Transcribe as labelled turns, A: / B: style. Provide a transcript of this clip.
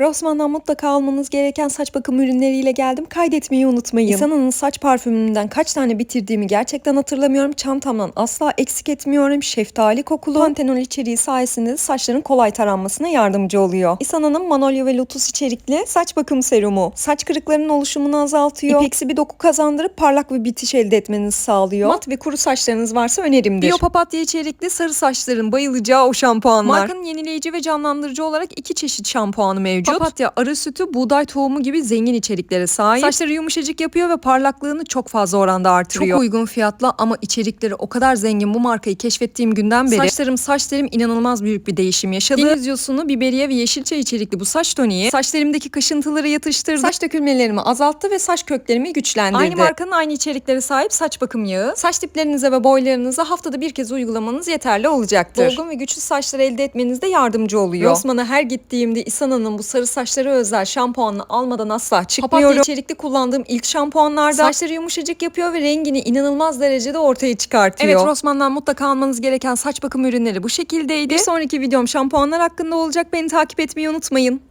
A: Rossmann'dan mutlaka almanız gereken saç bakım ürünleriyle geldim. Kaydetmeyi unutmayın. İsana'nın saç parfümünden kaç tane bitirdiğimi gerçekten hatırlamıyorum. Çantamdan asla eksik etmiyorum. Şeftali kokulu pantenol içeriği sayesinde de saçların kolay taranmasına yardımcı oluyor. İsana'nın manolya ve lotus içerikli saç bakım serumu. Saç kırıklarının oluşumunu azaltıyor. İpeksi bir doku kazandırıp parlak bir bitiş elde etmenizi sağlıyor. Mat ve kuru saçlarınız varsa önerimdir. Bio papatya içerikli sarı saçların bayılacağı o şampuanlar. Markanın yenileyici ve canlandırıcı olarak iki çeşit şampuanı mevcut. Papatya, arı sütü, buğday tohumu gibi zengin içeriklere sahip. Saçları yumuşacık yapıyor ve parlaklığını çok fazla oranda artırıyor. Çok uygun fiyatla ama içerikleri o kadar zengin bu markayı keşfettiğim günden beri saçlarım saç telim inanılmaz büyük bir değişim yaşadı. Deniz yosunu, biberiye ve yeşil çay içerikli bu saç toniği saçlarımdaki kaşıntıları yatıştırdı. Saç dökülmelerimi azalttı ve saç köklerimi güçlendirdi. Aynı markanın aynı içeriklere sahip saç bakım yağı. Saç diplerinize ve boylarınıza haftada bir kez uygulamanız yeterli olacaktır. Dolgun ve güçlü saçlar elde etmenizde yardımcı oluyor. Rossmann'a her gittiğimde İsana'nın bu sarı saçlara özel şampuanını almadan asla çıkmıyorum. Papatya içerikli kullandığım ilk şampuanlarda saçları yumuşacık yapıyor ve rengini inanılmaz derecede ortaya çıkartıyor. Evet Rossmann'dan mutlaka almanız gereken saç bakım ürünleri bu şekildeydi. Bir sonraki videom şampuanlar hakkında olacak. Beni takip etmeyi unutmayın.